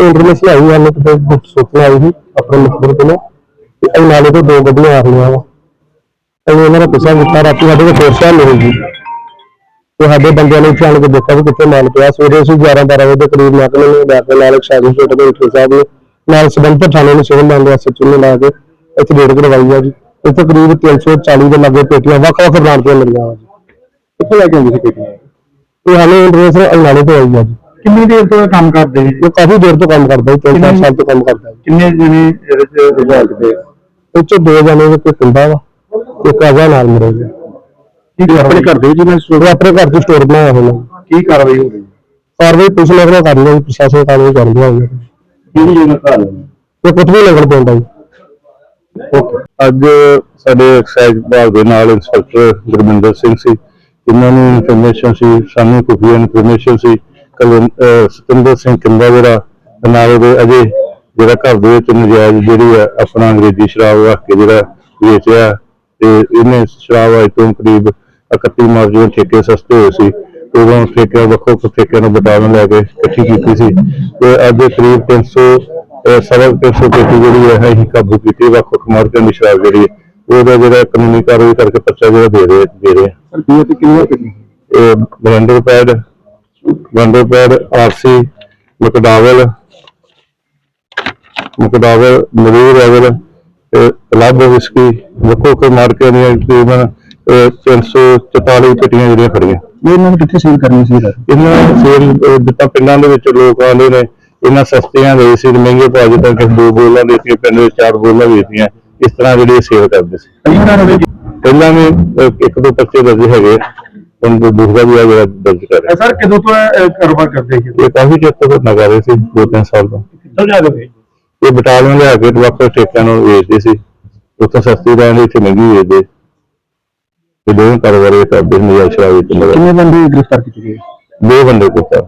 International ਆਈ ਹਨ ਕਿਤੇ ਗੁਪਤ ਸੂਚਨਾ ਆਈ ਸੀ ਆਪਣੇ ਮਿੱਤਰ ਕੋਲੋਂ ਤੇ ਅਸੀਂ ਨਾਲੇ ਤੋਂ ਦੋ ਗੱਡੀਆਂ ਆ ਰਹੀਆਂ ਵਾ ਅਸੀਂ ਉਹਨਾਂ ਦਾ ਪਿੱਛਾ ਕੀਤਾ ਰਾਤੀ ਸਾਡੇ ਕੋਲ ਫੋਰਸ ਹੈ ਨਹੀਂ ਜੀ ਤੇ ਸਾਡੇ ਬੰਦਿਆਂ ਨੇ ਚਾਣ ਕੇ ਦੇਖਿਆ ਵੀ ਕਿੱਥੇ ਮਾਲ ਪਿਆ ਸਵੇਰੇ ਅਸੀਂ 11 12 ਵਜੇ ਦੇ ਕਰੀਬ ਮਹਿਕਮੇ ਨੂੰ ਲੈ ਕੇ ਨਾਲ ਇੱਕ ਸ਼ਾਦੀ ਛੋਟੇ ਦੇ ਇੰਟਰ ਸਾਹਿਬ ਨੇ ਨਾਲ ਸੰਬੰਧਿਤ ਥਾਣੇ ਨੂੰ ਸਿਵਲ ਲਾਈਨ ਦੇ ਐਸਐਚਓ ਨੂੰ ਲਾ ਕੇ ਇੱਥੇ ਰੇਡ ਕਰਵਾਈ ਆ ਜੀ ਇੱਥੇ ਕਰੀਬ 340 ਦੇ ਲੱਗੇ ਪੇਟੀਆਂ ਵੱਖ ਵੱਖ ਬ੍ਰਾਂਡ ਦੀਆਂ ਮਿਲੀਆਂ ਵਾ ਜੀ ਕਿੱਥੇ ਲੈ ਕੇ ਆਉਂਦੇ ਸੀ ਨਾਲੇ ਜੀ ਕਿੰਨੀ ਦੇਰ ਤੋਂ ਇਹ ਕੰਮ ਕਰਦੇ ਸੀ ਇਹ ਕਾਫੀ ਦੇਰ ਤੋਂ ਕੰਮ ਕਰਦਾ ਜੀ 3 ਸਾਲ ਤੋਂ ਕੰਮ ਕਰਦਾ ਜੀ। ਕਿੰਨੇ ਜਣੇ ਇਹਦੇ ਚ ਰਿਜ਼ਲਟ ਦੇ? ਇਹ ਚੋਂ ਦੋ ਜਣੇ ਦੇ ਕੋਈ ਪਿੰਡਾ ਵਾ ਇੱਕ ਆਜਾ ਨਾਲ ਮੇਰੇ ਜੀ ਕੀ ਆਪਣੇ ਘਰ ਦੇ ਜਿਹਨਾਂ ਉਹ ਆਪਣੇ ਘਰ ਚ ਸਟੋਰ ਬਣਾਇਆ ਹੋਇਆ। ਜੀ ਕੀ ਕਾਰਵਾਈ ਹੋ ਗਈ ਕਾਰਵਾਈ ਪੁਲਿਸ ਨੇ ਕਰ ਰਹੀ ਹੈ ਜੀ, ਪ੍ਰਸ਼ਾਸਨ ਕਾਰਵਾਈ ਕਰ ਰਿਹਾ ਹੈ। ਕਿਹੜੀ ਜਗ੍ਹਾ ਘਰ ਤੇ ਕੁਝ ਵੀ ਲੱਗਣ ਪੈਂਦਾ ਜੀ। ਅੱਜ ਸਾਡੇ ਐਕਸਾਈਜ਼ ਵਿਭਾਗ ਦੇ ਨਾਲ ਇੰਸਪੈਕਟਰ ਗੁਰਮਿੰਦਰ ਸਿੰਘ ਸੀ। ਇਹਨਾਂ ਨੂੰ ਇਨਫੋਰਮੇਸ਼ਨ ਸੀ ਸਾਨੂੰ ਖੁਫੀਆ ਇਨਫੋਰਮੇਸ਼ਨ ਸੀ। ਸਤਿੰਦਰ ਸਿੰਘ ਕਿੰਦਾ ਜਿਹੜਾ ਨਾਲ ਉਹਦੇ ਅਜੇ ਜਿਹੜਾ ਘਰ ਦੇ ਵਿੱਚ ਨਜਾਇਜ਼ ਜਿਹੜੀ ਹੈ ਆਪਣਾ ਅੰਗਰੇਜ਼ੀ ਸ਼ਰਾਬ ਰੱਖ ਕੇ ਜਿਹੜਾ ਵੇਚਿਆ ਤੇ ਇਹਨੇ ਸ਼ਰਾਬ ਅੱਜ ਤੋਂ ਕਰੀਬ 31 ਮਾਰਚ ਨੂੰ ਠੇਕੇ ਸਸਤੇ ਹੋਏ ਸੀ ਤੇ ਉਦੋਂ ਠੇਕੇ ਵੱਖੋ ਵੱਖ ਠੇਕਿਆਂ ਨੂੰ ਬਟਾਉਣ ਲੈ ਕੇ ਇਕੱਠੀ ਕੀਤੀ ਸੀ ਤੇ ਅੱਜ ਕਰੀਬ 300 ਅਹ ਸਵਾ 300 ਪੇਟੀ ਜਿਹੜੀ ਹੈ ਅਸੀਂ ਕਾਬੂ ਕੀਤੀ ਵੱਖ ਮਾਰਕਿਆਂ ਦੀ ਸ਼ਰਾਬ ਜਿਹੜੀ ਉਹਦਾ ਜਿਹੜਾ ਕਾਨੂੰਨੀ ਕਾਰਵਾਈ ਕਰਕੇ ਪਰਚਾ ਜਿਹੜਾ ਦੇ ਰਹੇ ਦੇ ਰਹੇ ਆ। ਸਰ ਕੀ ਤੇ ਕਿੰਨੇ ਇਹ Blenders Pride Blenders Pride RC McDowell McDowell ਮਰੀਰ ਰੈਵਲ ਤੇ ਕਲੱਬ ਵਿਸਕੀ ਵੱਖੋ ਵੱਖ ਮਾਰਕਿਆਂ ਦੀਆਂ ਤਕਰੀਬਨ ਅਹ 344 ਪੇਟੀਆਂ ਜਿਹੜੀਆਂ ਖੜੀਆਂ। ਇਹ ਇਹਨਾਂ ਨੂੰ ਕਿੱਥੇ ਸੇਲ ਕਰਨੀ ਸੀ ਸਰ? ਇਹਨਾਂ ਸੇਲ ਜਿੱਦਾਂ ਪਿੰਡਾਂ ਦੇ ਵਿੱਚ ਲੋਕ ਆਉਂਦੇ ਨੇ ਇਹਨਾਂ ਸਸਤੀਆਂ ਦੇ ਸੀ ਮਹਿੰਗੇ ਭਾਅ ਜਿੱਦਾਂ ਕਿ ਦੋ ਬੋਲਾਂ ਦੇ ਸੀ ਪਿੰਡ ਵਿੱਚ ਚਾਰ ਬੋਲਾਂ ਵੇਚਦੀਆਂ ਇਸ ਤਰ੍ਹਾਂ ਜਿਹੜੀ ਸੇਲ ਕਰਦੇ ਸੀ। ਪਹਿਲਾਂ ਵੀ ਇੱਕ ਦੋ ਪਰਚੇ ਦਰਜ ਹੈਗੇ ਹੁਣ ਦੂਸਰਾ ਵੀ ਆ ਜਿਹੜਾ ਦਰਜ ਕਰ ਰਿਹਾ। ਸਰ ਕਦੋਂ ਤੋਂ ਇਹ ਕਾਰੋਬਾਰ ਕਰਦੇ ਸੀ ਇਹ ਕਾਫੀ ਚਿਰ ਤੋਂ ਨਗਾ ਰਹੇ ਸੀ ਦੋ ਤਿੰਨ ਸਾਲ ਤੋਂ। ਸਮਝਾ ਦੋ ਇਹ ਬਟਾਲੀਅਨ ਲਿਆ ਕੇ ਵੱਖ ਠੇਕਿਆਂ ਨੂੰ ਵੇਚਦੇ ਸੀ। ਉੱਥੋਂ ਸਸਤੀ ਲੈਣ ਇੱਥੇ ਮਹਿੰਗੀ ਵੇਚਦੇ। ਇਹ ਦੋਵੇਂ ਕਾਰੋਬਾਰ ਇਹ ਕਰਦੇ ਸੀ ਨਜਾਇਜ਼ ਸ਼ਰਾਬ ਵੇਚਣ ਦਾ। ਕਿੰਨੇ ਬੰਦੇ ਗ੍ਰਿਫਤਾਰ ਕੀਤੇ ਗਏ? ਦੋ ਬੰਦੇ ਕੁੱਤਾ